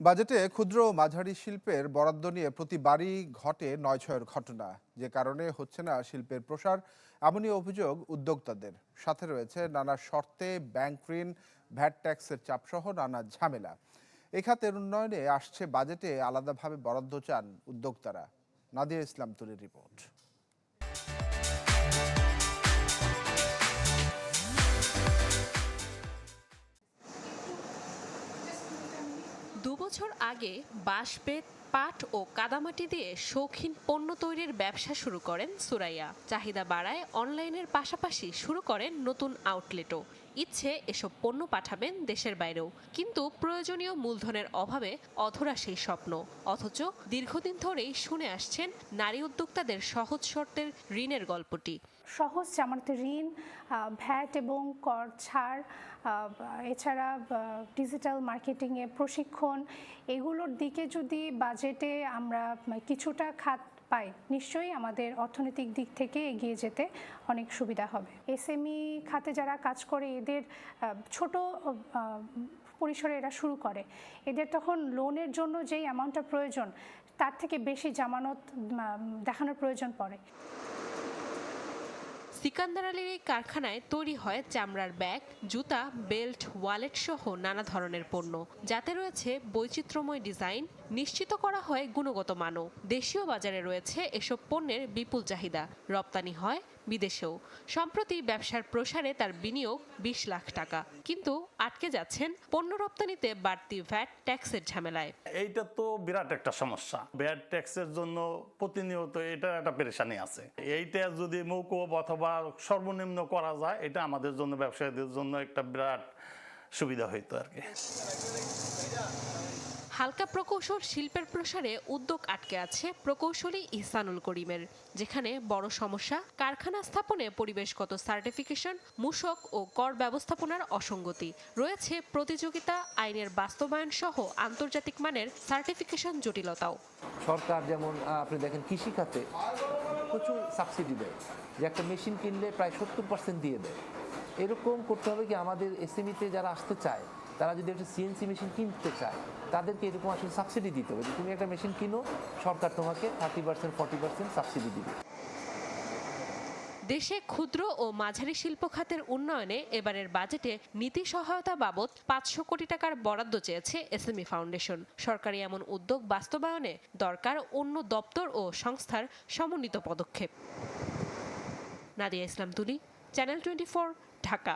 বাজেটে ক্ষুদ্র মাঝারি শিল্পের বরাদ্দ নিয়ে প্রতিবারই ঘটে নয় ছয়ের ঘটনা। যে কারণে হচ্ছে না শিল্পের প্রসার, এমনই অভিযোগ উদ্যোক্তাদের। সাথে রয়েছে নানা শর্তে, ব্যাংক ঋণ, ভ্যাট ট্যাক্সের চাপসহ নানা ঝামেলা। এ খাতের উন্নয়নে আসছে বাজেটে আলাদাভাবে বরাদ্দ চান উদ্যোক্তারা। নাদিয়া ইসলাম তুলির রিপোর্ট। দুবছর আগে বাঁশ বেত পাট ও কাদামাটি দিয়ে শৌখিন পণ্য তৈরির ব্যবসা শুরু করেন সুরাইয়া। চাহিদা বাড়ায় অনলাইনের পাশাপাশি শুরু করেন নতুন আউটলেটও ইচ্ছে এসব পণ্য পাঠাবেন দেশের বাইরেও। কিন্তু প্রয়োজনীয় মূলধনের অভাবে অধরা সেই স্বপ্ন। অথচ দীর্ঘদিন ধরেই শুনে আসছেন নারী উদ্যোক্তাদের সহজ শর্তের ঋণের গল্পটি। সহজ জামানতে ঋণ ভ্যাট এবং কর ছাড় এছাড়া ডিজিটাল মার্কেটিংয়ে প্রশিক্ষণ, এগুলোর দিকে যদি বাজেটে আমরা কিছুটা খাত পাই নিশ্চয়ই আমাদের অর্থনৈতিক দিক থেকে এগিয়ে যেতে অনেক সুবিধা হবে। এসএমই খাতে যারা কাজ করে, এদের ছোট পরিসরে এরা শুরু করে। এদের তখন লোনের জন্য যেই অ্যামাউন্টটা প্রয়োজন, তার থেকে বেশি জামানত দেখানোর প্রয়োজন পড়ে। সিকান্দার আলীর এই কারখানায় তৈরি হয় চামড়ার ব্যাগ, জুতা, বেল্ট, ওয়ালেট সহ নানা ধরনের পণ্য। যাতে রয়েছে বৈচিত্র্যময় ডিজাইন, নিশ্চিত করা হয় গুণগত মানও। দেশীয় বাজারে রয়েছে এসব পণ্যের বিপুল চাহিদা। রপ্তানি হয় বিদেশেও। সম্প্রতি ব্যবসার প্রসারে তার বিনিয়োগ বিশ লাখ টাকা। কিন্তু আটকে যাচ্ছেন পণ্য রপ্তানিতে বাড়তি ভ্যাট ট্যাক্সের ঝামেলায়। এইটা তো বিরাট একটা সমস্যা। ব্যাড ট্যাক্সের জন্য প্রতিনিয়ত এটা একটা পেরেশানি আছে। এইটা যদি মৌকুব অথবা সর্বনিম্ন করা যায়, এটা আমাদের জন্য, ব্যবসায়ীদের জন্য একটা বিরাট সুবিধা হইতো আর কি। হালকা প্রকৌশল শিল্পের প্রসারে উদ্যোগ আটকে আছে প্রকৌশলী ইহসানুল করিমের, যেখানে বড় সমস্যা, কারখানা স্থাপনে পরিবেশগত সার্টিফিকেশন মূসক ও কর ব্যবস্থাপনার অসঙ্গতি, রয়েছে প্রতিযোগিতা, আইনের বাস্তবায়ন সহ আন্তর্জাতিক মানের সার্টিফিকেশন জটিলতাও। সরকার যেমন আপনি দেখেন কৃষিখাতে প্রচুর সাবসিডি দেয়। যে একটা মেশিন কিনলে প্রায় সত্তর পার্সেন্ট দিয়ে দেয়। এরকম করতে হবে কি আমাদের এসএমইতে যারা আসতে চায় তারা যদি একটা সিএনসি মেশিন কিনতে চায়, তাদেরকে এরকম আসলে সাবসিডি দিতে হবে তুমি একটা মেশিন কিনো, সরকার তোমাকে thirty percent forty percent subsidy দিবে। দেশে ক্ষুদ্র ও মাঝারি শিল্প খাতের উন্নয়নে এবারের বাজেটে নীতি সহায়তা বাবদ পাঁচশো কোটি টাকার বরাদ্দ চেয়েছে এসএমই ফাউন্ডেশন সরকারি এমন উদ্যোগ বাস্তবায়নে দরকার অন্য দপ্তর ও সংস্থার সমন্বিত পদক্ষেপ। নাদিয়া ইসলাম তুলি চ্যানেল টোয়েন্টি ঢাকা।